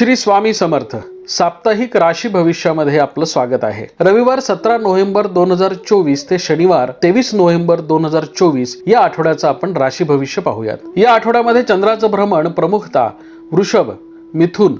श्री स्वामी समर्थ साप्ताहिक राशी भविष्यामध्ये आपलं स्वागत आहे. रविवार सतरा नोव्हेंबर दोन हजार चोवीस ते शनिवार तेवीस नोव्हेंबर दोन हजार चोवीस या आठवड्याचं आपण राशी भविष्य पाहूयात. या आठवड्यामध्ये चंद्राचं भ्रमण प्रमुखता वृषभ मिथुन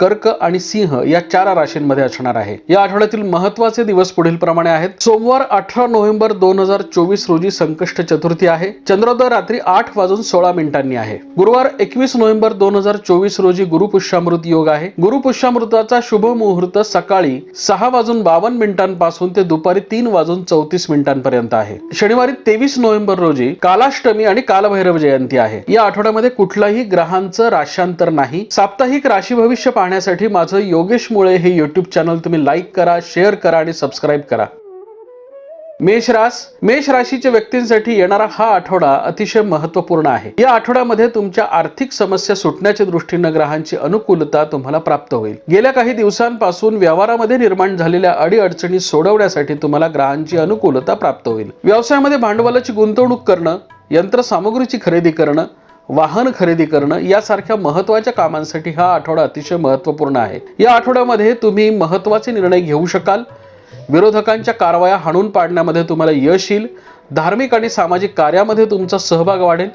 कर्क आणि सिंह या चार राशींमध्ये असणार आहे. या आठवड्यातील महत्त्वाचे दिवस पुढील प्रमाणे आहेत. सोमवार अठरा नोव्हेंबर दोन हजार चोवीस रोजी संकष्ट चतुर्थी आहे. चंद्रोदय रात्री आठ वाजून सोळा मिनिटांनी आहे. गुरुवार एकवीस नोव्हेंबर दोन हजार चोवीस रोजी गुरुपुष्यामृत योग आहे. गुरुपुष्यामृताचा शुभ मुहूर्त सकाळी सहा वाजून बावन्न मिनिटांपासून ते दुपारी तीन वाजून चौतीस मिनिटांपर्यंत आहे. शनिवारी तेवीस नोव्हेंबर रोजी कालाष्टमी आणि कालभैरव जयंती आहे. या आठवड्यामध्ये कुठलाही ग्रहांचं राशांतर नाही. साप्ताहिक राशी भविष्य पाहण्यासाठी माझं योगेश मुळे हे यूट्यूब चॅनल तुम्ही लाईक करा शेअर करा आणि सबस्क्राईब करा. मेष रास मेष राशीच्या व्यक्तींसाठी येणारा हा आठवडा अतिशय महत्त्वपूर्ण आहे. या आठवड्यामध्ये तुमच्या आर्थिक समस्या सुटण्याच्या दृष्टीनं ग्रहांची अनुकूलता तुम्हाला प्राप्त होईल. गेल्या काही दिवसांपासून व्यवहारामध्ये निर्माण झालेल्या अडीअडचणी सोडवण्यासाठी तुम्हाला ग्रहांची अनुकूलता प्राप्त होईल. व्यवसायामध्ये भांडवलाची गुंतवणूक करणं यंत्रसामुग्रीची खरेदी करणं वाहन खरेदी करणं यासारख्या महत्त्वाच्या कामांसाठी हा आठवडा अतिशय महत्त्वपूर्ण आहे. या आठवड्यामध्ये तुम्ही महत्त्वाचे निर्णय घेऊ शकाल. विरोधकांच्या कारवाया हाणून पाडण्यामध्ये तुम्हाला यश येईल. धार्मिक आणि सामाजिक कार्यामध्ये तुमचा सहभाग वाढेल.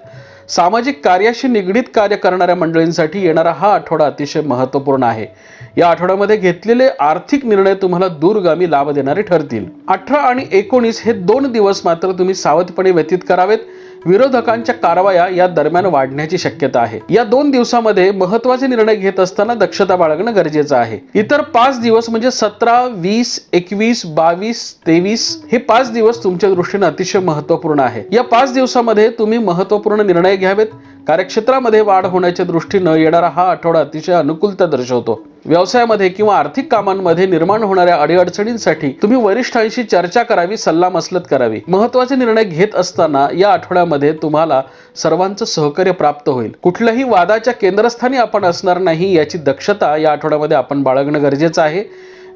सामाजिक कार्याशी निगडीत कार्य करणाऱ्या मंडळींसाठी येणारा हा आठवडा अतिशय महत्त्वपूर्ण आहे. या आठवड्यामध्ये घेतलेले आर्थिक निर्णय तुम्हाला दूरगामी लाभ देणारे ठरतील. अठरा आणि एकोणीस हे दोन दिवस मात्र तुम्ही सावधपणे व्यतीत करावेत. विरोधकांच्या कारवाया या दरम्यान वाढण्याची शक्यता आहे. या दोन दिवसामध्ये महत्त्वाचे निर्णय घेत असताना दक्षता बाळगणं गरजेचं आहे. इतर पाच दिवस म्हणजे सतरा वीस एकवीस बावीस तेवीस हे पाच दिवस तुमच्या दृष्टीने अतिशय महत्त्वपूर्ण आहे. या पाच दिवसामध्ये तुम्ही महत्त्वपूर्ण निर्णय घ्यावेत. कार्यक्षेत्रामध्ये वाढ होण्याच्या दृष्टीनं येणारा हा आठवडा अतिशय अनुकूलता दर्शवतो. व्यवसायामध्ये किंवा आर्थिक कामांमध्ये निर्माण होणाऱ्या अडीअडचणींसाठी तुम्ही वरिष्ठांशी चर्चा करावी सल्ला मसलत करावी. महत्त्वाचे निर्णय घेत असताना या आठवड्यामध्ये तुम्हाला सर्वांचं सहकार्य प्राप्त होईल. कुठल्याही वादाच्या केंद्रस्थानी आपण असणार नाही याची दक्षता या आठवड्यामध्ये आपण बाळगणं गरजेचं आहे.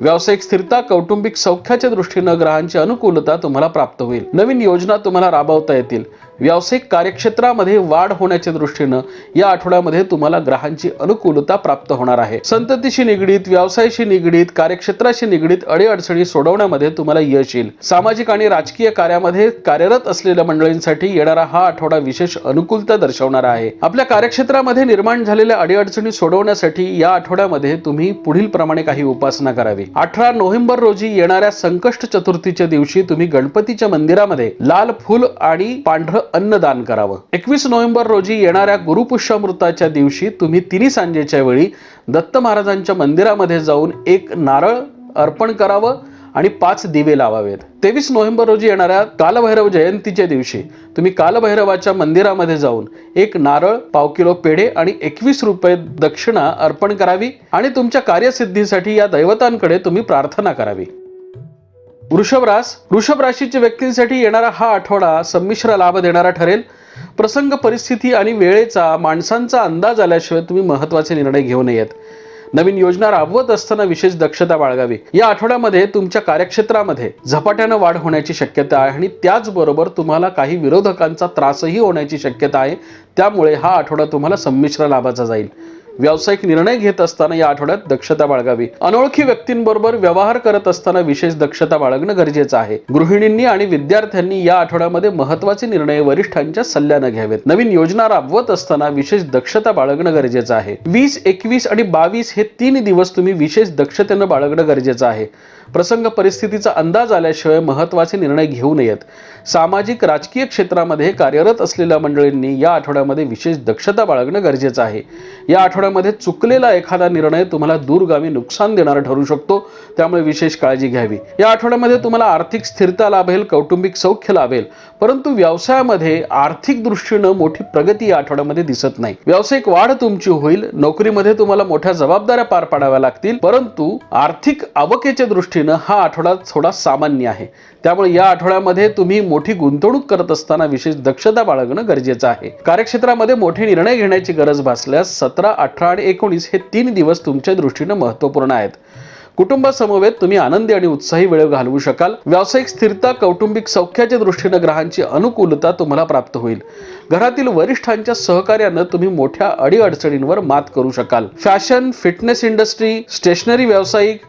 व्यावसायिक स्थिरता कौटुंबिक सौख्याच्या दृष्टीनं ग्रहांची अनुकूलता तुम्हाला प्राप्त होईल. नवीन योजना तुम्हाला राबवता येतील. व्यावसायिक कार्यक्षेत्रामध्ये वाढ होण्याच्या दृष्टीनं या आठवड्यामध्ये तुम्हाला ग्रहांची अनुकूलता प्राप्त होणार आहे. संततीशी निगडीत व्यवसायाशी निगडीत कार्यक्षेत्राशी निगडीत अडीअडचणी सोडवण्यामध्ये तुम्हाला यश येईल. सामाजिक आणि राजकीय कार्यामध्ये कार्यरत असलेल्या मंडळींसाठी येणारा हा आठवडा विशेष अनुकूलता दर्शवणारा आहे. आपल्या कार्यक्षेत्रामध्ये निर्माण झालेल्या अडीअडचणी सोडवण्यासाठी या आठवड्यामध्ये तुम्ही पुढील प्रमाणे काही उपासना करावी. अठरा नोव्हेंबर रोजी येणाऱ्या संकष्ट चतुर्थीच्या दिवशी तुम्ही गणपतीच्या मंदिरामध्ये लाल फुल आणि पांढरं अन्नदान करावं. एकवीस नोव्हेंबर रोजी येणाऱ्या गुरुपुष्यामृताच्या दिवशी तुम्ही तिन्ही सांजेच्या वेळी दत्त महाराजांच्या मंदिरामध्ये जाऊन एक नारळ अर्पण करावं आणि पाच दिवे लावावेत. तेवीस नोव्हेंबर रोजी येणाऱ्या कालभैरव जयंतीच्या दिवशी तुम्ही कालभैरवाच्या मंदिरामध्ये जाऊन एक नारळ पाव किलो पेढे आणि एकवीस रुपये दक्षिणा अर्पण करावी आणि तुमच्या कार्यसिद्धीसाठी या दैवतांकडे तुम्ही प्रार्थना करावी. वृषभ रास वृषभ राशीच्या व्यक्तींसाठी येणारा हा आठवडा संमिश्र लाभ देणारा ठरेल. प्रसंग परिस्थिती आणि वेळेचा माणसांचा अंदाज आल्याशिवाय तुम्ही महत्त्वाचे निर्णय घेऊ नयेत. नवीन योजना राबवत असताना विशेष दक्षता बाळगावी. या आठवड्यामध्ये तुमच्या कार्यक्षेत्रामध्ये झपाट्यानं वाढ होण्याची शक्यता आहे आणि त्याचबरोबर तुम्हाला काही विरोधकांचा त्रासही होण्याची शक्यता आहे. त्यामुळे हा आठवडा तुम्हाला संमिश्र लाभाचा जाईल. व्यावसायिक निर्णय घेत असताना या आठवड्यात दक्षता बाळगावी. अनोळखी व्यक्तींबरोबर व्यवहार करत असताना विशेष दक्षता बाळगणं गरजेचं आहे. गृहिणींनी आणि विद्यार्थ्यांनी या आठवड्यामध्ये महत्त्वाचे निर्णय वरिष्ठांच्या सल्ल्यानं घ्यावेत. नवीन योजना राबवत असताना विशेष दक्षता बाळगणं गरजेचं आहे. वीस एकवीस आणि बावीस हे तीन दिवस तुम्ही विशेष दक्षतेनं बाळगणं गरजेचं आहे. प्रसंग परिस्थितीचा अंदाज आल्याशिवाय महत्त्वाचे निर्णय घेऊ नयेत. सामाजिक राजकीय क्षेत्रामध्ये कार्यरत असलेल्या मंडळींनी या आठवड्यामध्ये विशेष दक्षता बाळगणं गरजेचं आहे. या आठवड्यामध्ये चुकलेला एखादा निर्णय तुम्हाला दूरगामी नुकसान देणारा ठरू शकतो त्यामुळे विशेष काळजी घ्यावी. या आठवड्यामध्ये तुम्हाला आर्थिक स्थिरता लाभेल कौटुंबिक सौख्य लाभेल परंतु व्यवसायामध्ये आर्थिक दृष्टीनं मोठी प्रगती या आठवड्यामध्ये दिसत नाही. व्यावसायिक वाढ तुमची होईल नोकरीमध्ये तुम्हाला मोठ्या जबाबदाऱ्या पार पाडाव्या लागतील परंतु आर्थिक आवकेच्या दृष्टीनं हा आठवडा थोडा सामान्य आहे. त्यामुळे या आठवड्यामध्ये तुम्ही मोठी गुंतवणूक करत असताना विशेष दक्षता बाळगणं गरजेचं आहे. कार्यक्षेत्रामध्ये मोठे निर्णय घेण्याची गरज भासल्यास सतरा अठरा आणि एकोणीस हे तीन दिवस तुमच्या दृष्टीनं महत्त्वपूर्ण आहेत. कुटुंबासमवेत तुम्ही आनंदी आणि उत्साही वेळ घालवू शकाल. व्यावसायिक स्थिरता कौटुंबिक सौख्याच्या दृष्टीनं ग्रहांची अनुकूलता तुम्हाला प्राप्त होईल. घरातील वरिष्ठांच्या सहकार्यानं तुम्ही मोठ्या अडीअडचणींवर मात करू शकाल. फॅशन फिटनेस इंडस्ट्री स्टेशनरी व्यावसायिक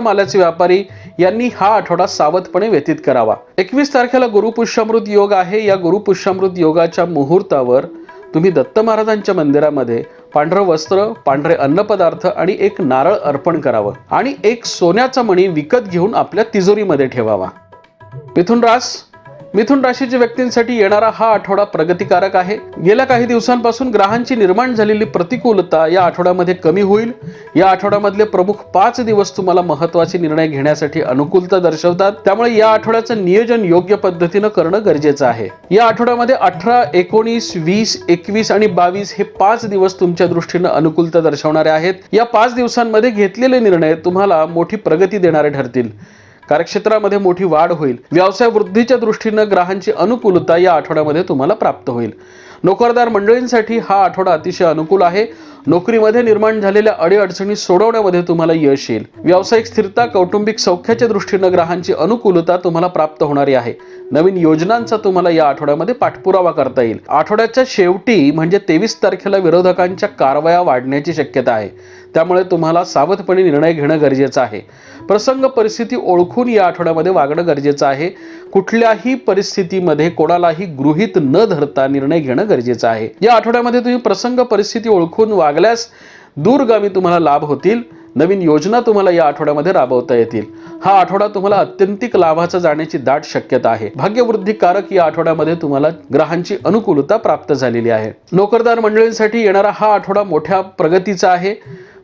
मालाचे व्यापारी यांनी हा आठवडा सावधपणे व्यतीत करावा. एकवीस तारखेला गुरुपुष्यामृत योग आहे. या गुरुपुष्यामृत योगाच्या मुहूर्तावर तुम्ही दत्त महाराजांच्या मंदिरामध्ये पांढरं वस्त्र पांढरे अन्नपदार्थ आणि एक नारळ अर्पण करावं आणि एक सोन्याचा मणी विकत घेऊन आपल्या तिजोरीमध्ये ठेवावा. मिथुन रास मिथुन राशीच्या व्यक्तींसाठी येणारा हा आठवडा प्रगतिकारक आहे. गेल्या काही दिवसांपासून ग्रहांची निर्माण झालेली प्रतिकूलता या आठवड्यामध्ये कमी होईल. या आठवड्यामधले प्रमुख पाच दिवस तुम्हाला महत्त्वाचे निर्णय घेण्यासाठी अनुकूलता दर्शवतात. त्यामुळे या आठवड्याचं नियोजन योग्य पद्धतीनं करणं गरजेचं आहे. या आठवड्यामध्ये अठरा एकोणीस वीस एकवीस आणि बावीस हे पाच दिवस तुमच्या दृष्टीनं अनुकूलता दर्शवणारे आहेत. या पाच दिवसांमध्ये घेतलेले निर्णय तुम्हाला मोठी प्रगती देणारे ठरतील. कार्यक्षेत्रामध्ये मोठी वाढ होईल. व्यवसाय वृद्धीच्या दृष्टीनं ग्रहांची अनुकूलता या आठवड्यामध्ये तुम्हाला प्राप्त होईल. नोकरदार मंडळींसाठी हा आठवडा अतिशय अनुकूल आहे. नोकरीमध्ये निर्माण झालेल्या अडीअडचणी सोडवण्यामध्ये तुम्हाला यश येईल. व्यावसायिक स्थिरता कौटुंबिक सौख्याच्या दृष्टीनं ग्रहांची अनुकूलता तुम्हाला प्राप्त होणारी आहे. नवीन योजनांचा तुम्हाला या आठवड्यामध्ये पाठपुरावा करता येईल. आठवड्याच्या शेवटी म्हणजे तेवीस तारखेला विरोधकांच्या कारवाया वाढण्याची शक्यता आहे. त्यामुळे तुम्हाला सावधपणे निर्णय घेणं गरजेचं आहे. प्रसंग परिस्थिती ओळखून या आठवड्यामध्ये वागणं गरजेचं आहे. कुठल्याही परिस्थितीमध्ये कोणालाही गृहीत न धरता निर्णय घेणं गरजेचं आहे. या आठवड्यामध्ये तुम्ही प्रसंग परिस्थिती ओळखून वागल्यास दूरगामी तुम्हाला लाभ होतील. नवीन योजना तुम्हाला या आठवड्यामध्ये राबवता येतील. हा आठवडा तुम्हाला अत्यंतिक लाभाचा जाण्याची दाट शक्यता आहे. भाग्यवृद्धिकारक या आठवड्यामध्ये तुम्हाला ग्रहांची अनुकूलता प्राप्त झालेली आहे. नोकरदार मंडळींसाठी येणारा हा आठवडा मोठ्या प्रगतीचा आहे.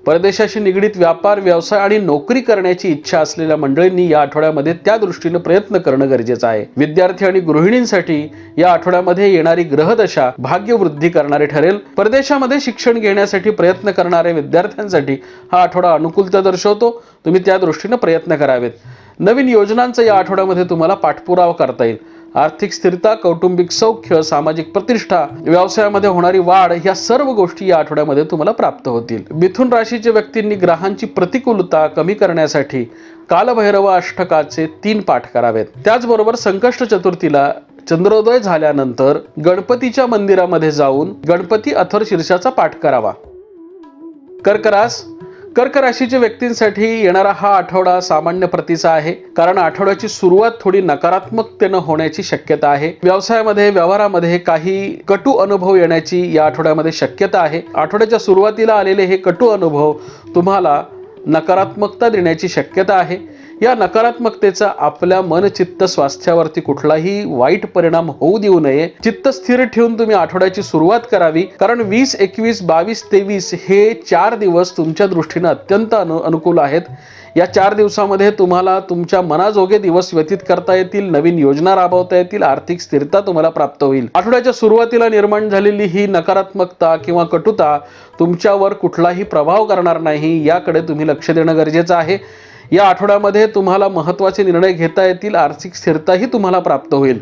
परदेशाशी निगडीत व्यापार व्यवसाय आणि नोकरी करण्याची इच्छा असलेल्या मंडळींनी या आठवड्यामध्ये त्या दृष्टीनं प्रयत्न करणं गरजेचं आहे. विद्यार्थी आणि गृहिणींसाठी या आठवड्यामध्ये येणारी ग्रहदशा भाग्यवृद्धी करणारे ठरेल. परदेशामध्ये शिक्षण घेण्यासाठी प्रयत्न करणाऱ्या विद्यार्थ्यांसाठी हा आठवडा अनुकूलता दर्शवतो. तुम्ही त्या दृष्टीनं प्रयत्न करावेत. नवीन योजनांचा या आठवड्यामध्ये तुम्हाला पाठपुरावा करता येईल. आर्थिक स्थिरता कौटुंबिक सौख्य सामाजिक प्रतिष्ठा व्यवसायामध्ये होणारी वाढ ह्या सर्व गोष्टी या आठवड्यामध्ये तुम्हाला प्राप्त होतील. मिथुन राशीच्या व्यक्तींनी ग्रहांची प्रतिकूलता कमी करण्यासाठी कालभैरव अष्टकाचे तीन पाठ करावेत. त्याचबरोबर संकष्ट चतुर्थीला चंद्रोदय झाल्यानंतर गणपतीच्या मंदिरामध्ये जाऊन गणपती अथर शीर्षाचा पाठ करावा. कर्करास कर्क राशीच्या व्यक्तींसाठी येणारा हा आठवडा सामान्य प्रतीचा आहे. कारण आठवड्याची सुरुवात थोडी नकारात्मकतेनं होण्याची शक्यता आहे. व्यवसायामध्ये व्यवहारामध्ये काही कटू अनुभव येण्याची या आठवड्यामध्ये शक्यता आहे. आठवड्याच्या सुरुवातीला आलेले हे कटू अनुभव तुम्हाला नकारात्मकता देण्याची शक्यता आहे. या नकारात्मकतेचा आपल्या मन चित्त स्वास्थ्यावरती कुठलाही वाईट परिणाम होऊ देऊ नये. चित्त स्थिर ठेवून तुम्ही आठवड्याची सुरुवात करावी. कारण वीस एकवीस बावीस तेवीस हे चार दिवस तुमच्या दृष्टीनं अत्यंत अनु अनुकूल आहेत. या चार दिवसामध्ये तुम्हाला तुमच्या मनाजोगे दिवस व्यतीत करता येतील नवीन योजना राबवता येतील आर्थिक स्थिरता तुम्हाला प्राप्त होईल. आठवड्याच्या सुरुवातीला निर्माण झालेली ही नकारात्मकता किंवा कटुता तुमच्यावर कुठलाही प्रभाव करणार नाही याकडे तुम्ही लक्ष देणं गरजेचं आहे. या आठवड्यामध्ये तुम्हाला महत्त्वाचे निर्णय घेता येतील आर्थिक स्थिरताही तुम्हाला प्राप्त होईल.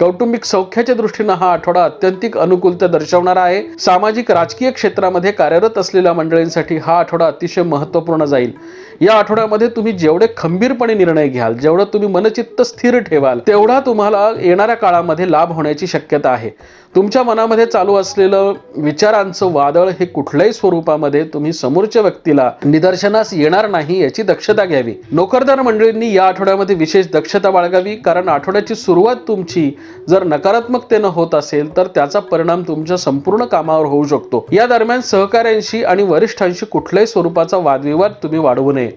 कौटुंबिक सौख्याच्या दृष्टीनं हा आठवडा अत्यंतिक अनुकूलता दर्शवणारा आहे. सामाजिक राजकीय क्षेत्रामध्ये कार्यरत असलेल्या मंडळींसाठी हा आठवडा अतिशय महत्त्वपूर्ण जाईल. या आठवड्यामध्ये तुम्ही जेवढे खंबीरपणे निर्णय घ्याल जेवढं तुम्ही मनचित्त स्थिर ठेवाल तेवढा तुम्हाला येणाऱ्या काळामध्ये लाभ होण्याची शक्यता आहे. तुमच्या मनामध्ये चालू असलेलं विचारांचं वादळ हे कुठल्याही स्वरूपामध्ये तुम्ही समोरच्या व्यक्तीला निदर्शनास येणार नाही याची दक्षता घ्यावी. नोकरदार मंडळींनी या आठवड्यामध्ये विशेष दक्षता बाळगावी कारण आठवड्याची सुरुवात तुमची जर नकारात्मकतेनं होत असेल तर त्याचा परिणाम तुमच्या संपूर्ण कामावर होऊ शकतो. या दरम्यान सहकाऱ्यांशी आणि वरिष्ठांशी कुठल्याही स्वरूपाचा वादविवाद तुम्ही वाढवू नये.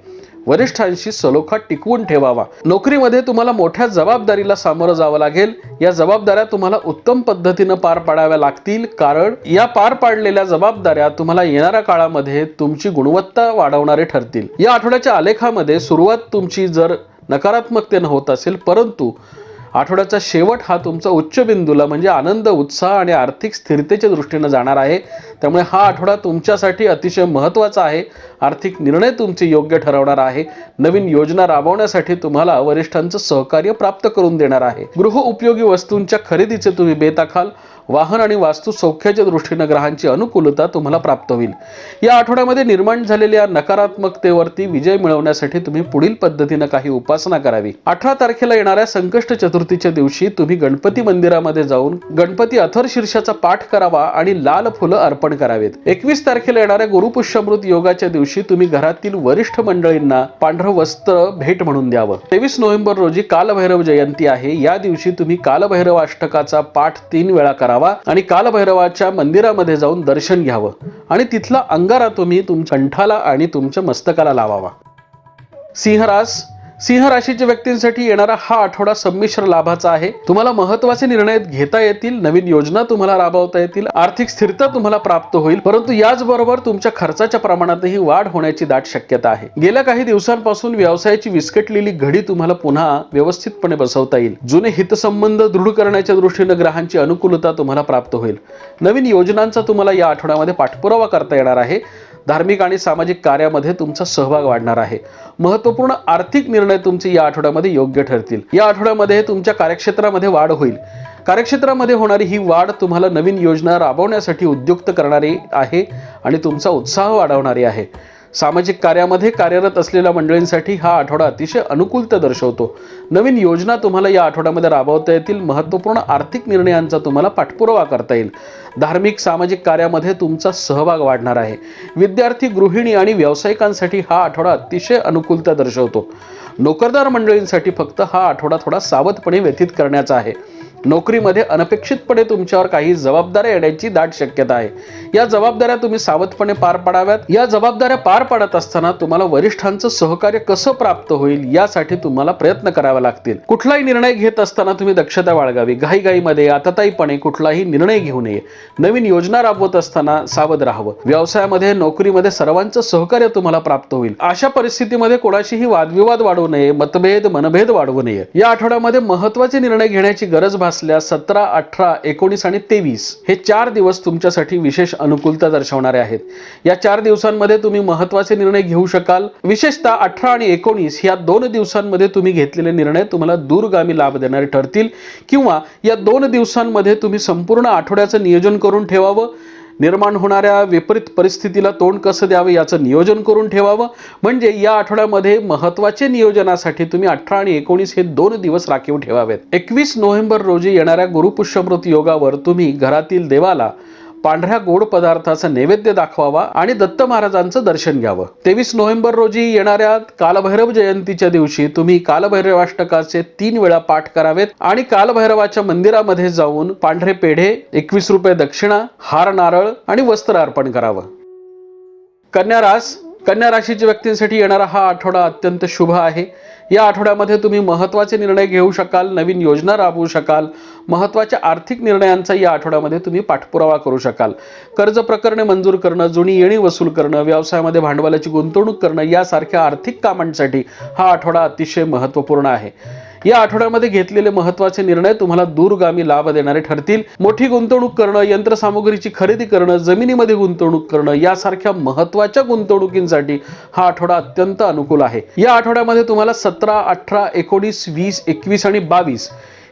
वरिष्ठांशी सलोखा टिकवून ठेवावा. नोकरीमध्ये तुम्हाला मोठ्या जबाबदारीला सामोरं जावं लागेल. या जबाबदाऱ्या तुम्हाला उत्तम पद्धतीनं पार पाडाव्या लागतील. कारण या पार पाडलेल्या जबाबदाऱ्या तुम्हाला येणाऱ्या काळामध्ये तुमची गुणवत्ता वाढवणारे ठरतील. या आठवड्याच्या आलेखामध्ये सुरुवात तुमची जर नकारात्मकतेनं होत असेल परंतु आठवड्याचा शेवट हा तुमचा उच्च बिंदूला म्हणजे आनंद उत्साह आणि आर्थिक स्थिरतेच्या दृष्टीनं जाणार आहे. त्यामुळे हा आठवडा तुमच्यासाठी अतिशय महत्त्वाचा आहे. आर्थिक निर्णय तुमचे योग्य ठरवणार आहे. नवीन योजना राबवण्यासाठी तुम्हाला वरिष्ठांचं सहकार्य प्राप्त करून देणार आहे. गृह उपयोगी वस्तूंच्या खरेदीचे तुम्ही बेताखाल. वाहन आणि वास्तू सौख्याच्या दृष्टीनं ग्रहांची अनुकूलता तुम्हाला प्राप्त होईल. या आठवड्यामध्ये निर्माण झालेल्या नकारात्मकतेवरती विजय मिळवण्यासाठी तुम्ही पुढील पद्धतीनं काही उपासना करावी. अठरा तारखेला येणाऱ्या संकष्ट चतुर्थीच्या दिवशी तुम्ही गणपती मंदिरामध्ये जाऊन गणपती अथर शीर्षाचा पाठ करावा आणि लाल फुलं अर्पण करावेत. एकवीस तारखेला येणाऱ्या गुरुपुष्यमृत योगाच्या दिवशी तुम्ही घरातील वरिष्ठ मंडळींना पांढरं वस्त्र भेट म्हणून द्यावं. तेवीस नोव्हेंबर रोजी कालभैरव जयंती आहे. या दिवशी तुम्ही कालभैरव अष्टकाचा पाठ तीन वेळा करावा. आणि कालभैरवाच्या मंदिरामध्ये जाऊन दर्शन घ्यावं. आणि तिथला अंगारा तुम्ही तुमच्या कंठाला आणि तुमच्या मस्तकाला लावावा. सिंहरास सिंह राशीच्या व्यक्तींसाठी येणारा हा आठवडा संमिश्र लाभाचा आहे. तुम्हाला महत्त्वाचे निर्णय घेता येतील नवीन योजना तुम्हाला राबवता येतील आर्थिक स्थिरता तुम्हाला प्राप्त होईल परंतु याचबरोबर तुमच्या खर्चाच्या प्रमाणातही वाढ होण्याची दाट शक्यता आहे. गेल्या काही दिवसांपासून व्यवसायाची विस्कटलेली घडी तुम्हाला पुन्हा व्यवस्थितपणे बसवता येईल. जुने हितसंबंध दृढ करण्याच्या दृष्टीनं ग्रहांची अनुकूलता तुम्हाला प्राप्त होईल. नवीन योजनांचा तुम्हाला या आठवड्यामध्ये पाठपुरावा करता येणार आहे. धार्मिक आणि सामाजिक कार्यामध्ये तुमचा सहभाग वाढणार आहे. महत्त्वपूर्ण आर्थिक निर्णय तुमचे या आठवड्यामध्ये योग्य ठरतील. या आठवड्यामध्ये तुमच्या कार्यक्षेत्रामध्ये वाढ होईल. कार्यक्षेत्रामध्ये होणारी ही वाढ तुम्हाला नवीन योजना राबवण्यासाठी उद्युक्त करणारी आहे आणि तुमचा उत्साह वाढवणारी आहे. सामाजिक कार्यामध्ये कार्यरत असलेल्या मंडळींसाठी हा आठवडा अतिशय अनुकूलता दर्शवतो. नवीन योजना तुम्हाला या आठवड्यामध्ये राबवता येतील महत्त्वपूर्ण आर्थिक निर्णयांचा तुम्हाला पाठपुरावा करता येईल. धार्मिक सामाजिक कार्यामध्ये तुमचा सहभाग वाढणार आहे. विद्यार्थी गृहिणी आणि व्यावसायिकांसाठी हा आठवडा अतिशय अनुकूलता दर्शवतो. नोकरदार मंडळींसाठी फक्त हा आठवडा थोडा सावधपणे व्यतीत करण्याचा आहे. नोकरीमध्ये अनपेक्षितपणे तुमच्यावर काही जबाबदाऱ्या येण्याची दाट शक्यता आहे. या जबाबदाऱ्या तुम्ही सावधपणे पार पाडाव्यात. या जबाबदाऱ्या पार पाडत असताना तुम्हाला वरिष्ठांचं सहकार्य कसं प्राप्त होईल यासाठी तुम्हाला प्रयत्न करावे लागतील. कुठलाही निर्णय घेत असताना तुम्ही दक्षता बाळगावी. घाईघाईमध्ये आतताईपणे कुठलाही निर्णय घेऊ नये. नवीन योजना राबवत असताना सावध राहावं. व्यवसायामध्ये नोकरीमध्ये सर्वांचं सहकार्य तुम्हाला प्राप्त होईल. अशा परिस्थितीमध्ये कोणाशीही वादविवाद वाढवू नये. मतभेद मनभेद वाढवू नये. या आठवड्यामध्ये महत्त्वाचे निर्णय घेण्याची गरज असल्या सतरा अठरा एकोणीस आणि तेवीस हे चार दिवस तुमच्यासाठी विशेष अनुकूलता दर्शवणारे आहेत. या चार दिवसांमध्ये तुम्ही महत्त्वाचे निर्णय घेऊ शकाल. विशेषतः अठरा आणि एकोणीस या दोन दिवसांमध्ये तुम्ही घेतलेले निर्णय तुम्हाला दूरगामी लाभ देणारे ठरतील किंवा या दोन दिवसांमध्ये तुम्ही संपूर्ण आठवड्याचं नियोजन करून ठेवावं. निर्माण होणाऱ्या विपरीत परिस्थितीला तोंड कसं द्यावं याचं नियोजन करून ठेवावं? म्हणजे या आठवड्यामध्ये महत्त्वाचे नियोजनासाठी तुम्ही अठरा आणि एकोणीस हे दोन दिवस राखीव ठेवावेत. एकवीस नोव्हेंबर रोजी येणाऱ्या गुरुपुष्यमृत योगावर तुम्ही घरातील देवाला पांढऱ्या गोड पदार्थाचा नैवेद्य दाखवावा आणि दत्त महाराजांचं दर्शन घ्यावं. तेवीस नोव्हेंबर रोजी येणाऱ्या कालभैरव जयंतीच्या दिवशी तुम्ही कालभैरवाष्टकाचे तीन वेळा पाठ करावेत आणि कालभैरवाच्या मंदिरामध्ये जाऊन पांढरे पेढे एकवीस रुपये दक्षिणा हार नारळ आणि वस्त्र अर्पण करावं. कन्या रास कन्या राशीच्या व्यक्तींसाठी येणारा हा आठवडा अत्यंत शुभ आहे. या आठवड्यामध्ये तुम्ही महत्त्वाचे निर्णय घेऊ शकाल नवीन योजना राबवू शकाल महत्त्वाच्या आर्थिक निर्णयांचा या आठवड्यामध्ये तुम्ही पाठपुरावा करू शकाल. कर्ज प्रकरणे मंजूर करणं जुनी येणी वसूल करणं व्यवसायामध्ये भांडवलाची गुंतवणूक करणं यासारख्या आर्थिक कामांसाठी हा आठवडा अतिशय महत्त्वपूर्ण आहे. या आठवड्यामध्ये घेतलेले महत्त्वाचे निर्णय तुम्हाला दूरगामी लाभ देणारे ठरतील. मोठी गुंतवणूक करणं यंत्रसामुग्रीची खरेदी करणं जमिनीमध्ये गुंतवणूक करणं यासारख्या महत्त्वाच्या गुंतवणुकींसाठी हा आठवडा अत्यंत अनुकूल आहे. या आठवड्यामध्ये तुम्हाला सतरा अठरा एकोणीस वीस एकवीस आणि बावीस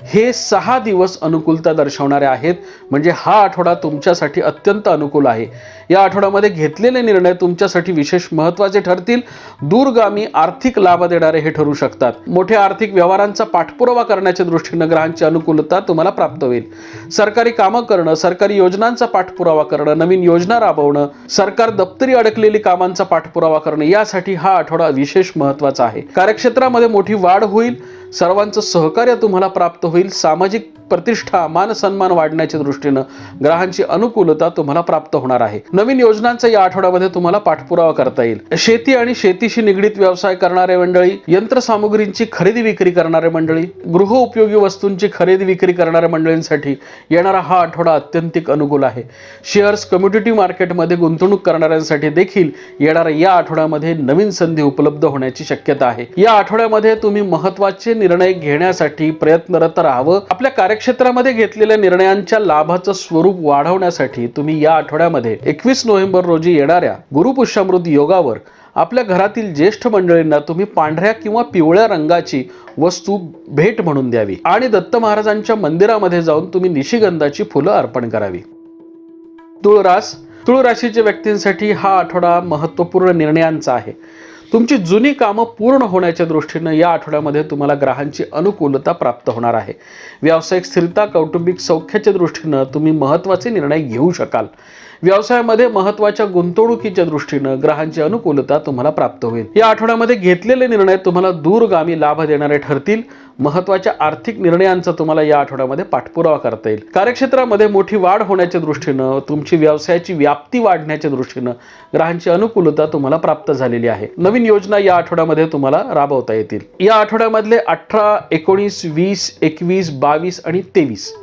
हे सहा दिवस अनुकूलता दर्शवणारे आहेत. म्हणजे हा आठवडा तुमच्यासाठी अत्यंत अनुकूल आहे. या आठवड्यामध्ये घेतलेले निर्णय तुमच्यासाठी विशेष महत्त्वाचे ठरतील. दूरगामी आर्थिक लाभ देणारे हे ठरू शकतात. मोठ्या आर्थिक व्यवहारांचा पाठपुरावा करण्याच्या दृष्टीनं ग्रहांची अनुकूलता तुम्हाला प्राप्त होईल. सरकारी कामं करणं सरकारी योजनांचा पाठपुरावा करणं नवीन योजना राबवणं सरकार दप्तरी अडकलेली कामांचा पाठपुरावा करणं यासाठी हा आठवडा विशेष महत्त्वाचा आहे. कार्यक्षेत्रामध्ये मोठी वाढ होईल. सर्वांचं सहकार्य तुम्हाला प्राप्त होईल. सामाजिक प्रतिष्ठा मान सन्मान वाढण्याच्या दृष्टीनं ग्रहांची अनुकूलता तुम्हाला प्राप्त होणार आहे. नवीन योजनांचा या आठवड्यामध्ये तुम्हाला पाठपुरावा करता येईल. शेती आणि शेतीशी निगडीत व्यवसाय करणारे मंडळी यंत्रसामुग्रींची खरेदी विक्री करणारे मंडळी गृह उपयोगी वस्तूंची खरेदी विक्री करणाऱ्या मंडळींसाठी येणारा हा आठवडा अत्यंतिक अनुकूल आहे. शेअर्स कम्युनिटी मार्केटमध्ये गुंतवणूक करणाऱ्यांसाठी देखील येणाऱ्या या आठवड्यामध्ये नवीन संधी उपलब्ध होण्याची शक्यता आहे. या आठवड्यामध्ये तुम्ही महत्त्वाचे निर्णय घेण्यासाठी प्रयत्नरत राहावं. आपल्या कार्यक्षेत्रामध्ये घेतलेल्या निर्णयांच्या लाभाचं स्वरूप वाढवण्यासाठी तुम्ही या आठवड्यामध्ये एकवीस नोव्हेंबर रोजी येणाऱ्या गुरुपुष्यामृत योगावर आपल्या घरातील ज्येष्ठ मंडळींना तुम्ही पांढऱ्या किंवा पिवळ्या रंगाची वस्तू भेट म्हणून द्यावी. आणि दत्त महाराजांच्या मंदिरामध्ये जाऊन तुम्ही निशिगंधाची फुलं अर्पण करावी. तुळरास तुळ राशीच्या व्यक्तींसाठी हा आठवडा महत्त्वपूर्ण निर्णयांचा आहे. तुमची जुनी कामं पूर्ण होण्याच्या दृष्टीनं या आठवड्यामध्ये तुम्हाला ग्रहांची अनुकूलता प्राप्त होणार आहे. व्यावसायिक स्थिरता कौटुंबिक सौख्याच्या दृष्टीनं तुम्ही महत्त्वाचे निर्णय घेऊ शकाल. व्यवसायामध्ये महत्त्वाच्या गुंतवणुकीच्या दृष्टीनं ग्रहांची अनुकूलता तुम्हाला प्राप्त होईल. या आठवड्यामध्ये घेतलेले निर्णय तुम्हाला दूरगामी लाभ देणारे ठरतील. महत्त्वाच्या आर्थिक निर्णयांचा तुम्हाला या आठवड्यामध्ये पाठपुरावा करता येईल. कार्यक्षेत्रामध्ये मोठी वाढ होण्याच्या दृष्टीनं तुमची व्यवसायाची व्याप्ती वाढण्याच्या दृष्टीनं ग्रहांची अनुकूलता तुम्हाला प्राप्त झालेली आहे. नवीन योजना या आठवड्यामध्ये तुम्हाला राबवता येतील. या आठवड्यामधले अठरा एकोणीस वीस एकवीस बावीस आणि तेवीस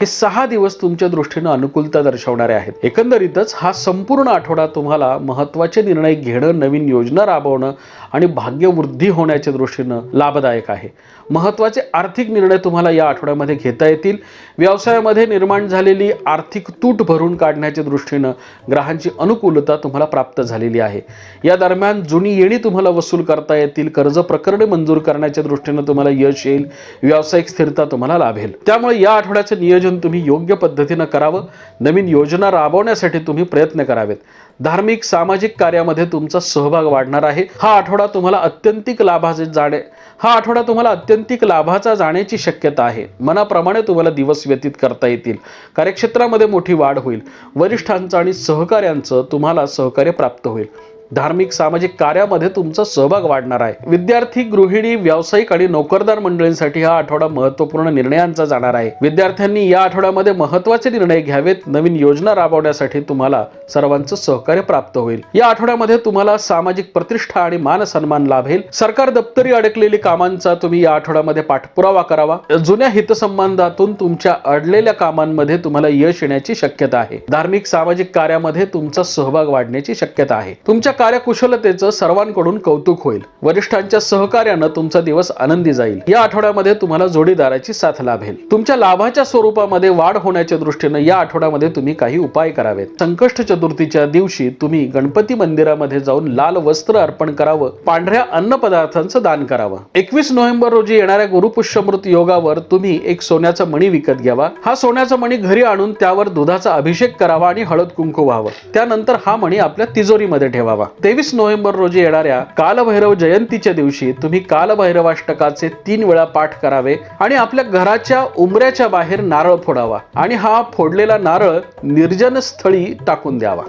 हे सहा दिवस तुमच्या दृष्टीनं अनुकूलता दर्शवणारे आहेत. एकंदरीतच हा संपूर्ण आठवडा तुम्हाला महत्त्वाचे निर्णय घेणं नवीन योजना राबवणं आणि भाग्यवृद्धी होण्याच्या दृष्टीनं लाभदायक आहे. महत्त्वाचे आर्थिक निर्णय तुम्हाला या आठवड्यामध्ये घेता येतील. व्यवसायामध्ये निर्माण झालेली आर्थिक तूट भरून काढण्याच्या दृष्टीनं ग्रहांची अनुकूलता तुम्हाला प्राप्त झालेली आहे. या दरम्यान जुनी येणी तुम्हाला वसूल करता येतील. कर्ज प्रकरणे मंजूर करण्याच्या दृष्टीनं तुम्हाला यश येईल. व्यावसायिक स्थिरता तुम्हाला लाभेल. त्यामुळे या आठवड्याचं नियोजन तुम्ही योग्य पद्धतीनं करावं. नवीन योजना राबवण्यासाठी तुम्ही प्रयत्न करावेत. धार्मिक सामाजिक कार्यामध्ये तुमचा सहभाग वाढणार आहे. हा आठवडा तुम्हाला अत्यंतिक लाभाचे जाणे हा आठवडा तुम्हाला अत्यंतिक लाभाचा जाण्याची शक्यता आहे. मनाप्रमाणे तुम्हाला दिवस व्यतीत करता येतील. कार्यक्षेत्रामध्ये मोठी वाढ होईल. वरिष्ठांचं आणि सहकाऱ्यांचं तुम्हाला सहकार्य प्राप्त होईल. धार्मिक सामाजिक कार्यामध्ये तुमचा सहभाग वाढणार आहे. विद्यार्थी गृहिणी व्यावसायिक आणि नोकरदार मंडळींसाठी हा आठवडा महत्त्वपूर्ण निर्णयांचा जाणार आहे. विद्यार्थ्यांनी या आठवड्यामध्ये महत्त्वाचे निर्णय घ्यावेत. नवीन योजना राबवण्यासाठी तुम्हाला सर्वांचं सहकार्य प्राप्त होईल. या आठवड्यामध्ये तुम्हाला सामाजिक प्रतिष्ठा आणि मान सन्मान लाभेल. सरकार दप्तरी अडकलेली कामांचा तुम्ही या आठवड्यामध्ये पाठपुरावा करावा. जुन्या हितसंबंधातून तुमच्या अडलेल्या कामांमध्ये तुम्हाला यश येण्याची शक्यता आहे. धार्मिक सामाजिक कार्यामध्ये तुमचा सहभाग वाढण्याची शक्यता आहे. तुमच्या कार्यकुशलतेचं सर्वांकडून कौतुक होईल. वरिष्ठांच्या सहकार्यानं तुमचा दिवस आनंदी जाईल. या आठवड्यामध्ये तुम्हाला जोडीदाराची साथ लाभेल. तुमच्या लाभाच्या स्वरूपामध्ये वाढ होण्याच्या दृष्टीनं या आठवड्यामध्ये तुम्ही काही उपाय करावेत. संकष्ट चतुर्थीच्या दिवशी तुम्ही गणपती मंदिरामध्ये जाऊन लाल वस्त्र अर्पण करावं. पांढऱ्या अन्न पदार्थांचं दान करावं. एकवीस नोव्हेंबर रोजी येणाऱ्या गुरुपुष्यमृत योगावर तुम्ही एक सोन्याचा मणी विकत घ्यावा. हा सोन्याचा मणी घरी आणून त्यावर दुधाचा अभिषेक करावा आणि हळद कुंकू व्हावं. त्यानंतर हा मणी आपल्या तिजोरीमध्ये ठेवावा. तेवीस नोव्हेंबर रोजी येणाऱ्या कालभैरव जयंतीच्या दिवशी तुम्ही कालभैरवाष्टकाचे तीन वेळा पाठ करावे आणि आपल्या घराच्या उंबऱ्याच्या बाहेर नारळ फोडावा आणि हा फोडलेला नारळ निर्जन स्थळी टाकून द्यावा.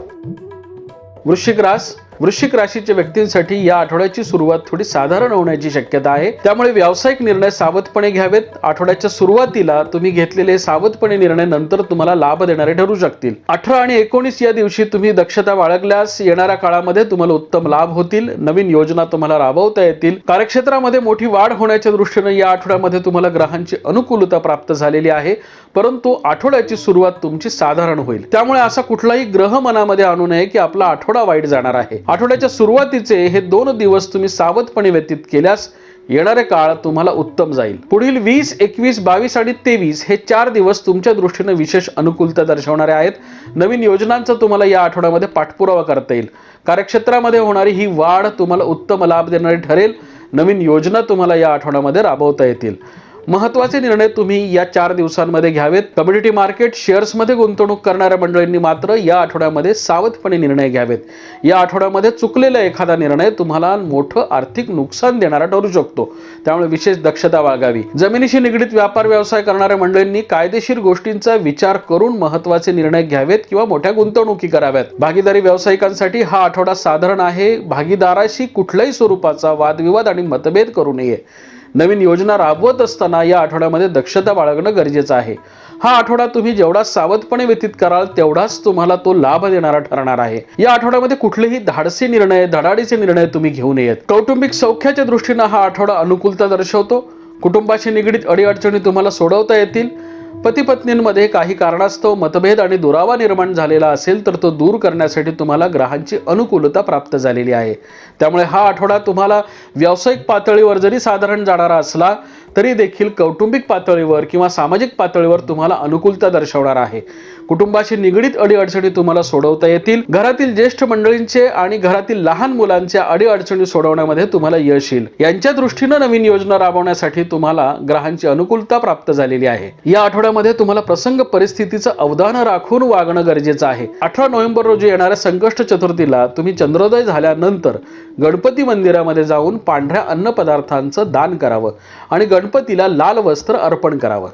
वृश्चिक रास वृश्चिक राशीच्या व्यक्तींसाठी या आठवड्याची सुरुवात थोडी साधारण होण्याची शक्यता आहे. त्यामुळे व्यावसायिक निर्णय सावधपणे घ्यावेत. आठवड्याच्या सुरुवातीला तुम्ही घेतलेले सावधपणे निर्णय नंतर तुम्हाला लाभ देणारे ठरू शकतील. अठरा आणि एकोणीस या दिवशी तुम्ही दक्षता बाळगल्यास येणाऱ्या काळामध्ये तुम्हाला उत्तम लाभ होतील. नवीन योजना तुम्हाला राबवता येतील. कार्यक्षेत्रामध्ये मोठी वाढ होण्याच्या दृष्टीने या आठवड्यामध्ये तुम्हाला ग्रहांची अनुकूलता प्राप्त झालेली आहे. परंतु आठवड्याची सुरुवात तुमची साधारण होईल. त्यामुळे असा कुठलाही ग्रह मनामध्ये आणू नये की आपला आठवडा वाईट जाणार आहे. आठवड्याच्या सुरुवातीचे हे दोन दिवस तुम्ही सावधपणे व्यतीत केल्यास येणारे काळ तुम्हाला उत्तम जाईल. पुढील वीस एकवीस बावीस आणि तेवीस हे चार दिवस तुमच्या दृष्टीने विशेष अनुकूलता दर्शवणारे आहेत. नवीन योजनांचा तुम्हाला या आठवड्यामध्ये पाठपुरावा करता येईल. कार्यक्षेत्रामध्ये होणारी ही वाढ तुम्हाला उत्तम लाभ देणारी ठरेल. नवीन योजना तुम्हाला या आठवड्यामध्ये राबवता येतील. महत्त्वाचे निर्णय तुम्ही या चार दिवसांमध्ये घ्यावेत. कम्युनिटी मार्केट शेअर्समध्ये गुंतवणूक करणाऱ्या मंडळींनी मात्र या आठवड्यामध्ये सावधपणे निर्णय घ्यावेत. या आठवड्यामध्ये चुकलेला एखादा निर्णय तुम्हाला मोठं आर्थिक नुकसान देणारा ठरू शकतो. त्यामुळे विशेष दक्षता बाळगावी जमिनीशी निगडीत व्यापार व्यवसाय करणाऱ्या मंडळींनी कायदेशीर गोष्टींचा विचार करून महत्त्वाचे निर्णय घ्यावेत किंवा मोठ्या गुंतवणुकी कराव्यात. भागीदारी व्यावसायिकांसाठी हा आठवडा साधारण आहे. भागीदाराशी कुठल्याही स्वरूपाचा वादविवाद आणि मतभेद करू नये. नवीन योजना राबवत असताना या आठवड्यामध्ये दक्षता बाळगणं गरजेचं आहे. हा आठवडा तुम्ही जेवढा सावधपणे व्यतीत कराल तेवढाच तुम्हाला तो लाभ देणारा ठरणार आहे. या आठवड्यामध्ये कुठलेही धाडसी निर्णय धडाडीचे निर्णय तुम्ही घेऊ नयेत. कौटुंबिक सौख्याच्या दृष्टीनं हा आठवडा अनुकूलता दर्शवतो. कुटुंबाशी निगडीत अडीअडचणी तुम्हाला सोडवता येतील. पती पत्नींमध्ये काही कारणास्तव मतभेद आणि दुरावा निर्माण झालेला असेल तर तो दूर करण्यासाठी तुम्हाला ग्रहांची अनुकूलता प्राप्त झालेली आहे. त्यामुळे हा आठवडा तुम्हाला व्यावसायिक पातळीवर जरी साधारण जाणारा असला तरी देखील कौटुंबिक पातळीवर किंवा सामाजिक पातळीवर तुम्हाला अनुकूलता दर्शवणार आहे. कुटुंबाशी निगडीत अडीअडचणी तुम्हाला सोडवता येतील. घरातील ज्येष्ठ मंडळींचे आणि घरातील लहान मुलांच्या अडीअडचणी सोडवण्यामध्ये तुम्हाला यश येईल यांच्या दृष्टीनं नवीन योजना राबवण्यासाठी तुम्हाला ग्रहांची अनुकूलता प्राप्त झालेली आहे. या आठवड्यामध्ये तुम्हाला प्रसंग परिस्थितीचं अवधान राखून वागणं गरजेचं आहे. अठरा नोव्हेंबर रोजी येणाऱ्या संकष्ट चतुर्थीला तुम्ही चंद्रोदय झाल्यानंतर गणपती मंदिरामध्ये जाऊन पांढऱ्या अन्न पदार्थांचं दान करावं आणि गणपतीला लाल वस्त्र अर्पण करावं.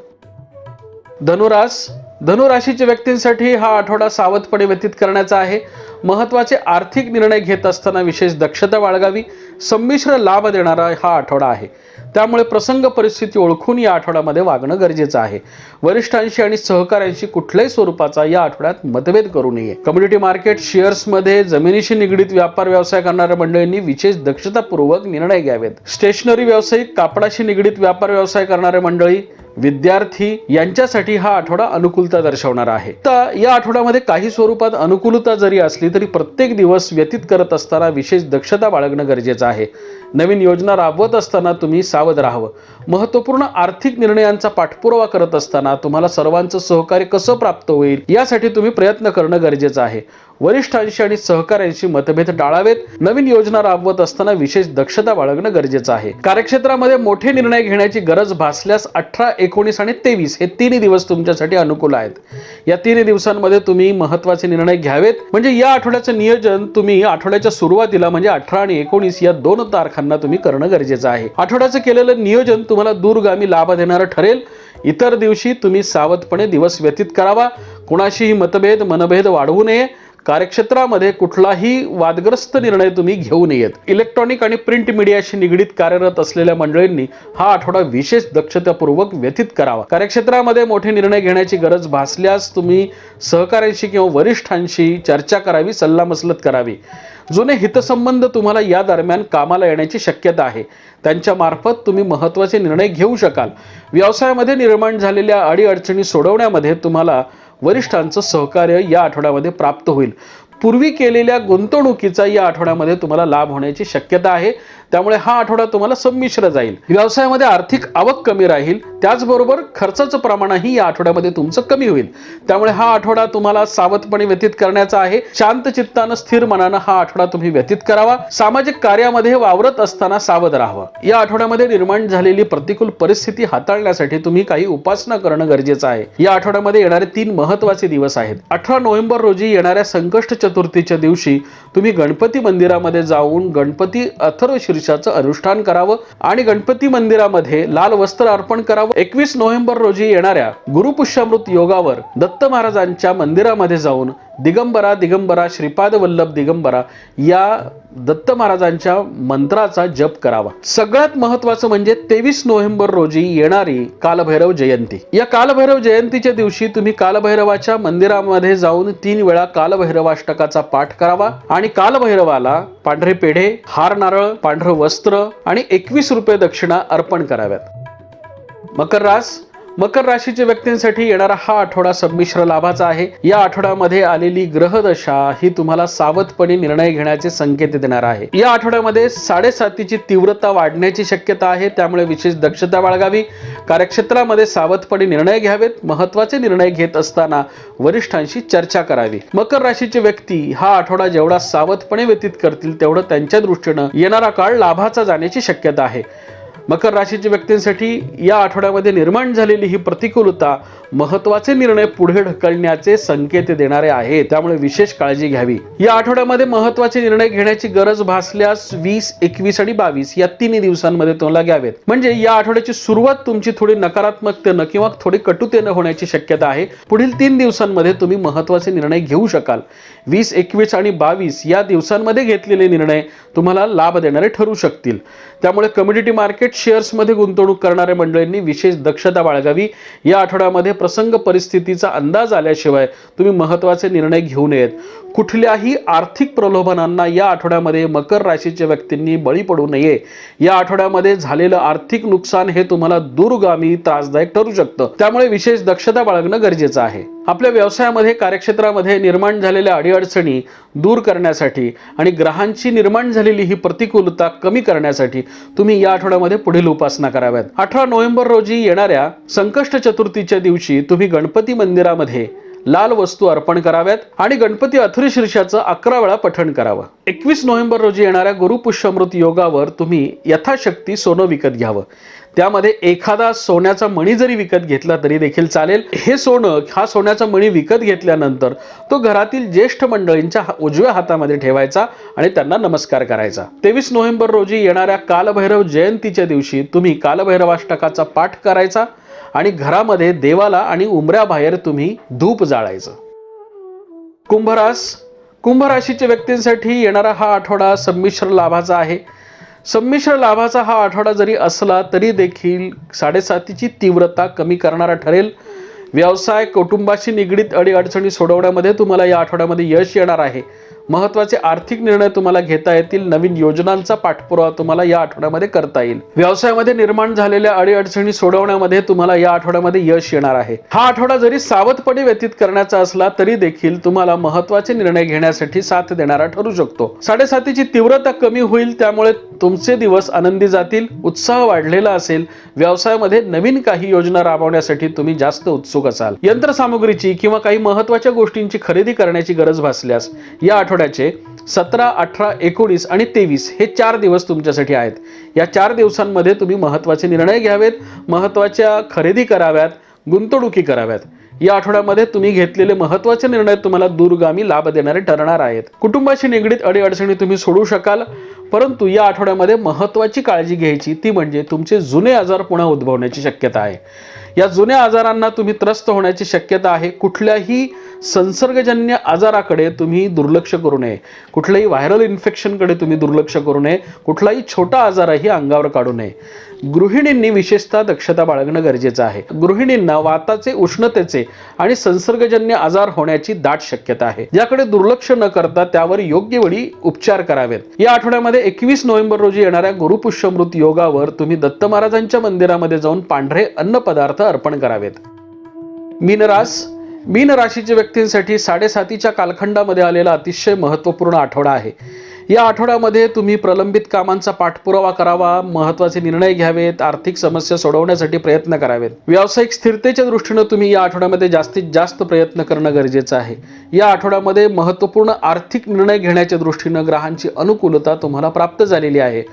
धनुरास धनुराशीच्या व्यक्तींसाठी हा आठवडा सावधपणे व्यतीत करण्याचा आहे. महत्त्वाचे आर्थिक निर्णय घेत असताना विशेष दक्षता बाळगावी संमिश्र लाभ देणारा हा आठवडा आहे. त्यामुळे प्रसंग परिस्थिती ओळखून या आठवड्यामध्ये वागणं गरजेचं आहे. वरिष्ठांशी आणि सहकाऱ्यांशी कुठल्याही स्वरूपाचा या आठवड्यात मतभेद करू नये. कम्युनिटी मार्केट शेअर्समध्ये जमिनीशी निगडीत व्यापार व्यवसाय करणाऱ्या मंडळींनी विशेष दक्षतापूर्वक निर्णय घ्यावेत. स्टेशनरी व्यावसायिक कापडाशी निगडीत व्यापार व्यवसाय करणाऱ्या मंडळी विद्यार्थी यांच्यासाठी हा आठवडा अनुकूलता दर्शवणारा आहे. तर या आठवड्यामध्ये काही स्वरूपात अनुकूलता जरी असली तरी प्रत्येक दिवस व्यतीत करत असताना विशेष दक्षता बाळगणं गरजेचं आहे. नवीन योजना राबवत असताना तुम्ही सावध राहावं. महत्त्वपूर्ण आर्थिक निर्णयांचा पाठपुरावा करत असताना तुम्हाला सर्वांचं सहकार्य कसं प्राप्त होईल यासाठी तुम्ही प्रयत्न करणं गरजेचं आहे. वरिष्ठांशी आणि सहकाऱ्यांशी मतभेद टाळावेत. नवीन योजना राबवत असताना विशेष दक्षता बाळगणं गरजेचं आहे. कार्यक्षेत्रामध्ये मोठे निर्णय घेण्याची गरज भासल्यास अठरा एकोणीस आणि तेवीस हे तिन्ही दिवस तुमच्यासाठी अनुकूल आहेत. या तिन्ही दिवसांमध्ये तुम्ही महत्त्वाचे निर्णय घ्यावेत. म्हणजे या आठवड्याचं नियोजन तुम्ही आठवड्याच्या सुरुवातीला म्हणजे अठरा आणि एकोणीस या दोन तारखांना तुम्ही करणं गरजेचं आहे. आठवड्याचं केलेलं नियोजन तुम्हाला दूरगामी लाभ देणारं ठरेल. इतर दिवशी तुम्ही सावधपणे दिवस व्यतीत करावा. कुणाशीही मतभेद मनभेद वाढवू नये. कार्यक्षेत्रामध्ये कुठलाही वादग्रस्त निर्णय तुम्ही घेऊ नयेत. इलेक्ट्रॉनिक आणि प्रिंट मीडियाशी निगडीत कार्यरत असलेल्या मंडळींनी हा आठवडा विशेष दक्षतापूर्वक व्यतीत करावा. कार्यक्षेत्रामध्ये मोठे निर्णय घेण्याची गरज भासल्यास तुम्ही सहकाऱ्यांशी किंवा वरिष्ठांशी चर्चा करावी सल्लामसलत करावी. जुने हितसंबंध तुम्हाला या दरम्यान कामाला येण्याची शक्यता आहे. त्यांच्या मार्फत तुम्ही महत्त्वाचे निर्णय घेऊ शकाल. व्यवसायामध्ये निर्माण झालेल्या अडीअडचणी सोडवण्यामध्ये तुम्हाला वरिष्ठांचं सहकार्य या आठवड्यामध्ये प्राप्त होईल. पूर्वी केलेल्या गुंतवणुकीचा या आठवड्यामध्ये तुम्हाला लाभ होण्याची शक्यता आहे. त्यामुळे हा आठवडा तुम्हाला संमिश्र जाईल. व्यवसायामध्ये आर्थिक आवक कमी राहील त्याचबरोबर खर्चाचं प्रमाणही या आठवड्यामध्ये तुमचं कमी होईल. त्यामुळे हा आठवडा तुम्हाला सावधपणे व्यतीत करण्याचा आहे. शांत चित्तानं स्थिर मनानं हा आठवडा तुम्ही व्यतीत करावा. सामाजिक कार्यामध्ये वावरत असताना सावध राहावं. या आठवड्यामध्ये निर्माण झालेली प्रतिकूल परिस्थिती हाताळण्यासाठी तुम्ही काही उपासना करणं गरजेचं आहे. या आठवड्यामध्ये येणारे तीन महत्त्वाचे दिवस आहेत. अठरा नोव्हेंबर रोजी येणाऱ्या संकष्ट चतुर्थीच्या दिवशी तुम्ही गणपती मंदिरामध्ये जाऊन गणपती अथर्व शीर्षाचं अनुष्ठान करावं आणि गणपती मंदिरामध्ये लाल वस्त्र अर्पण करावं. एकवीस नोव्हेंबर रोजी येणाऱ्या गुरुपुष्यामृत योगावर दत्त महाराजांच्या मंदिरामध्ये जाऊन दिगंबरा दिगंबरा श्रीपाद वल्लभ दिगंबरा या दत्त महाराजांच्या मंत्राचा जप करावा. सगळ्यात महत्वाचं म्हणजे तेवीस नोव्हेंबर रोजी येणारी कालभैरव जयंती. या कालभैरव जयंतीच्या दिवशी तुम्ही कालभैरवाच्या मंदिरामध्ये जाऊन तीन वेळा कालभैरवाष्टकाचा पाठ करावा आणि कालभैरवाला पांढरे पेढे हार नारळ पांढरं वस्त्र आणि एकवीस रुपये दक्षिणा अर्पण कराव्यात. मकर रास मकर राशीच्या व्यक्तींसाठी येणारा हा आठवडा संमिश्र लाभाचा आहे. या आठवड्यामध्ये आलेली ग्रहदशा ही तुम्हाला सावधपणे निर्णय घेण्याचे संकेत देणार आहे. या आठवड्यामध्ये साडेसातीची तीव्रता वाढण्याची शक्यता आहे. त्यामुळे विशेष दक्षता बाळगावी. कार्यक्षेत्रामध्ये सावधपणे निर्णय घ्यावेत. महत्त्वाचे निर्णय घेत असताना वरिष्ठांशी चर्चा करावी. मकर राशीचे व्यक्ती हा आठवडा जेवढा सावधपणे व्यतीत करतील तेवढं त्यांच्या दृष्टीनं येणारा काळ लाभाचा जाण्याची शक्यता आहे. मकर राशीच्या व्यक्तींसाठी या आठवड्यामध्ये निर्माण झालेली ही प्रतिकूलता महत्त्वाचे निर्णय पुढे ढकलण्याचे संकेत देणारे आहेत त्यामुळे विशेष काळजी घ्यावी. या आठवड्यामध्ये महत्त्वाचे निर्णय घेण्याची गरज भासल्यास वीस एकवीस आणि बावीस या तिन्ही दिवसांमध्ये तुम्हाला घ्यावेत. म्हणजे या आठवड्याची सुरुवात तुमची थोडी नकारात्मकतेनं किंवा थोडी कटुतेनं होण्याची शक्यता आहे. पुढील तीन दिवसांमध्ये तुम्ही महत्त्वाचे निर्णय घेऊ शकाल. वीस एकवीस आणि बावीस या दिवसांमध्ये घेतलेले निर्णय तुम्हाला लाभ देणारे ठरू शकतील. त्यामुळे कम्युनिटी मार्केट शेअर्समध्ये गुंतवणूक करणाऱ्या मंडळींनी विशेष दक्षता बाळगावी. या आठवड्यामध्ये प्रसंग परिस्थितीचा अंदाज आल्याशिवाय तुम्ही महत्त्वाचे निर्णय घेऊ नयेत. कुठल्याही आर्थिक प्रलोभनांना या आठवड्यामध्ये मकर राशीच्या व्यक्तींनी बळी पडू नये. या आठवड्यामध्ये झालेलं आर्थिक नुकसान हे तुम्हाला दूरगामी त्रासदायक ठरू शकतं. त्यामुळे विशेष दक्षता बाळगणं गरजेचं आहे. आपल्या व्यवसायामध्ये कार्यक्षेत्रामध्ये निर्माण झालेल्या अडीअडचणी दूर करण्यासाठी आणि ग्रहांची निर्माण झालेली ही प्रतिकूलता कमी करण्यासाठी तुम्ही या आठवड्यामध्ये पुढील उपासना कराव्यात. अठरा नोव्हेंबर रोजी येणाऱ्या संकष्ट चतुर्थीच्या दिवशी तुम्ही गणपती मंदिरामध्ये लाल वस्तू अर्पण कराव्यात आणि गणपती अथुरीशीर्षाचं अकरा वेळा पठण करावं. एकवीस नोव्हेंबर रोजी येणाऱ्या गुरुपुष्यमृत योगावर तुम्ही यथाशक्ती सोनं विकत घ्यावं. त्यामध्ये एखादा सोन्याचा मणी जरी विकत घेतला तरी देखील चालेल. हे सोनं हा सोन्याचा मणी विकत घेतल्यानंतर तो घरातील ज्येष्ठ मंडळींच्या उजव्या हातामध्ये ठेवायचा आणि त्यांना नमस्कार करायचा. तेवीस नोव्हेंबर रोजी येणाऱ्या कालभैरव जयंतीच्या दिवशी तुम्ही कालभैरवाष्टकाचा पाठ करायचा आणि घरामध्ये देवाला आणि उमऱ्याबाहेर तुम्ही धूप जाळायचं. कुंभरास कुंभ राशीच्या व्यक्तींसाठी येणारा हा आठवडा संमिश्र लाभाचा आहे. संमिश्र लाभाचा हा आठवडा जरी असला तरी देखील साडेसातीची तीव्रता कमी करणारा ठरेल. व्यवसाय कुटुंबाशी निगडीत अडीअडचणी सोडवण्यामध्ये तुम्हाला या आठवड्यामध्ये यश येणार आहे. महत्त्वाचे आर्थिक निर्णय तुम्हाला घेता येतील नवीन योजनांचा पाठपुरावा तुम्हाला या आठवड्यामध्ये करता येईल. व्यवसायामध्ये निर्माण झालेल्या अडीअडचणी सोडवण्यामध्ये तुम्हाला या आठवड्यामध्ये यश येणार आहे. हा आठवडा जरी सावधपणे व्यतीत करण्याचा असला तरी देखील तुम्हाला महत्त्वाचे निर्णय घेण्यासाठी साथ देणारा ठरू शकतो. साडेसातीची तीव्रता कमी होईल त्यामुळे तुमचे दिवस आनंदी जातील उत्साह वाढलेला असेल. व्यवसायामध्ये नवीन काही योजना राबवण्यासाठी तुम्ही जास्त उत्सुक असाल. यंत्रसामुग्रीची किंवा काही महत्त्वाच्या गोष्टींची खरेदी करण्याची गरज भासल्यास या आठवड्याचे सतरा अठरा एकोणीस आणि तेवीस हे चार दिवस तुमच्यासाठी आहेत. या चार दिवसांमध्ये तुम्ही महत्त्वाचे निर्णय घ्यावेत महत्त्वाच्या खरेदी कराव्यात गुंतवणुकी कराव्यात. या आठवड्यामध्ये तुम्ही घेतलेले महत्त्वाचे निर्णय तुम्हाला दूरगामी लाभ देणारे ठरणार आहेत. कुटुंबाशी निगडीत अडीअडचणी तुम्ही सोडू शकाल परंतु या आठवड्यामध्ये महत्त्वाची काळजी घ्यायची ती म्हणजे तुमचे जुने आजार पुन्हा उद्भवण्याची शक्यता आहे. या जुन्या आजारांना तुम्ही त्रस्त होण्याची शक्यता आहे. कुठल्याही संसर्गजन्य आजाराकडे तुम्ही दुर्लक्ष करू नये. कुठल्याही व्हायरल इन्फेक्शनकडे तुम्ही दुर्लक्ष करू नये. कुठलाही छोटा आजारही अंगावर काढू नये. गृहिणींनी विशेषतः दक्षता बाळगणं गरजेचं आहे. गृहिणींना वाताचे उष्णतेचे आणि संसर्गजन्य आजार होण्याची दाट शक्यता आहे. याकडे दुर्लक्ष न करता त्यावर योग्य वेळी उपचार करावेत. या आठवड्यामध्ये एकवीस नोव्हेंबर रोजी येणाऱ्या गुरुपुष्यमृत योगावर तुम्ही दत्त महाराजांच्या मंदिरामध्ये जाऊन पांढरे अन्न पदार्थ अर्पण करावेत. मीनरास मीन राशीच्या व्यक्तींसाठी साडेसातीच्या कालखंडामध्ये आलेला अतिशय महत्त्वपूर्ण आठवडा आहे. या आठवड्यामध्ये तुम्ही प्रलंबित कामांचा पाठपुरावा करावा महत्त्वाचे निर्णय घ्यावेत आर्थिक समस्या सोडवण्यासाठी प्रयत्न करावेत. व्यावसायिक स्थिरतेच्या दृष्टीनं तुम्ही या आठवड्यामध्ये जास्तीत जास्त प्रयत्न करणं गरजेचं आहे. या आठवड्यामध्ये महत्त्वपूर्ण आर्थिक निर्णय घेण्याच्या दृष्टीनं ग्रहांची अनुकूलता तुम्हाला प्राप्त झालेली आहे.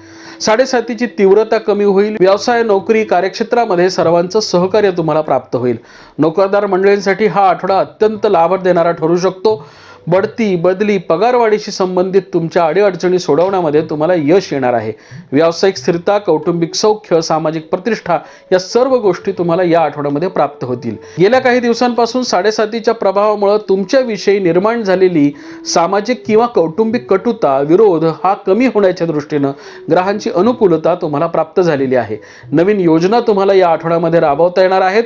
साडेसातीची तीव्रता कमी होईल. व्यवसाय नोकरी कार्यक्षेत्रामध्ये सर्वांचं सहकार्य तुम्हाला प्राप्त होईल. नोकरदार मंडळींसाठी हा आठवडा अत्यंत लाभ देणारा ठरू शकतो. बढती बदली पगारवाढीशी संबंधित तुमच्या अडीअडचणी सोडवण्यामध्ये तुम्हाला यश येणार आहे. व्यावसायिक स्थिरता कौटुंबिक सौख्य सामाजिक प्रतिष्ठा या सर्व गोष्टी तुम्हाला या आठवड्यामध्ये प्राप्त होतील. गेल्या काही दिवसांपासून साडेसातीच्या प्रभावामुळे तुमच्याविषयी निर्माण झालेली सामाजिक किंवा कौटुंबिक कटुता विरोध हा कमी होण्याच्या दृष्टीनं ग्रहांची अनुकूलता तुम्हाला प्राप्त झालेली आहे. नवीन योजना तुम्हाला या आठवड्यामध्ये राबवता येणार आहेत.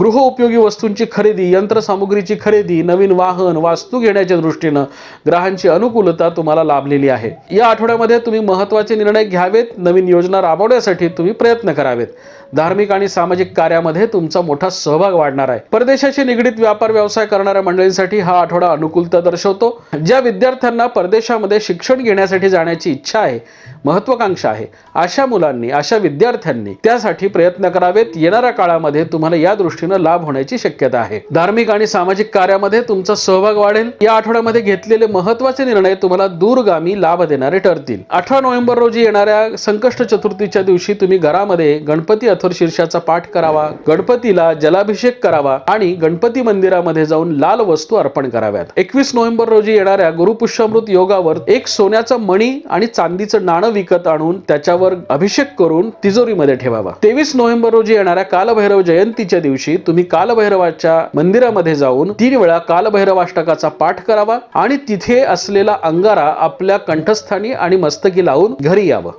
गृहउपयोगी वस्तूंची खरेदी यंत्रसामुग्रीची खरेदी नवीन वाहन वास्तू घेण्याच्या दृष्टीनं ग्रहांची अनुकूलता तुम्हाला लाभलेली आहे. या आठवड्यामध्ये तुम्ही महत्त्वाचे निर्णय घ्यावेत नवीन योजना राबवण्यासाठी तुम्ही प्रयत्न करावेत. धार्मिक आणि सामाजिक कार्यामध्ये तुमचा मोठा सहभाग वाढणार आहे. परदेशाशी निगडीत व्यापार व्यवसाय करणाऱ्या मंडळींसाठी हा आठवडा अनुकूलता दर्शवतो. ज्या विद्यार्थ्यांना परदेशामध्ये शिक्षण घेण्यासाठी जाण्याची इच्छा आहे महत्वाकांक्षा आहे अशा मुलांनी अशा विद्यार्थ्यांनी त्यासाठी प्रयत्न करावेत. येणाऱ्या काळामध्ये तुम्हाला या दृष्टीनं लाभ होण्याची शक्यता आहे. धार्मिक आणि सामाजिक कार्यामध्ये तुमचा सहभाग वाढेल. या आठवड्यामध्ये घेतलेले महत्त्वाचे निर्णय तुम्हाला दूरगामी लाभ देणारे ठरतील. अठरा नोव्हेंबर रोजी येणाऱ्या संकष्ट चतुर्थीच्या दिवशी तुम्ही घरामध्ये गणपती कठोर शीर्षाचा पाठ करावा गणपतीला जलाभिषेक करावा आणि गणपती मंदिरामध्ये जाऊन लाल वस्तू अर्पण कराव्यात. एकवीस नोव्हेंबर रोजी येणाऱ्या गुरुपुष्यामृत योगावर एक सोन्याचा मणी आणि चांदीचं नाणं विकत आणून त्याच्यावर अभिषेक करून तिजोरीमध्ये ठेवावा. तेवीस नोव्हेंबर रोजी येणाऱ्या कालभैरव जयंतीच्या दिवशी तुम्ही कालभैरवाच्या मंदिरामध्ये जाऊन तीन वेळा कालभैरवाष्टकाचा पाठ करावा आणि तिथे असलेला अंगारा आपल्या कंठस्थानी आणि मस्तकी लावून घरी यावं.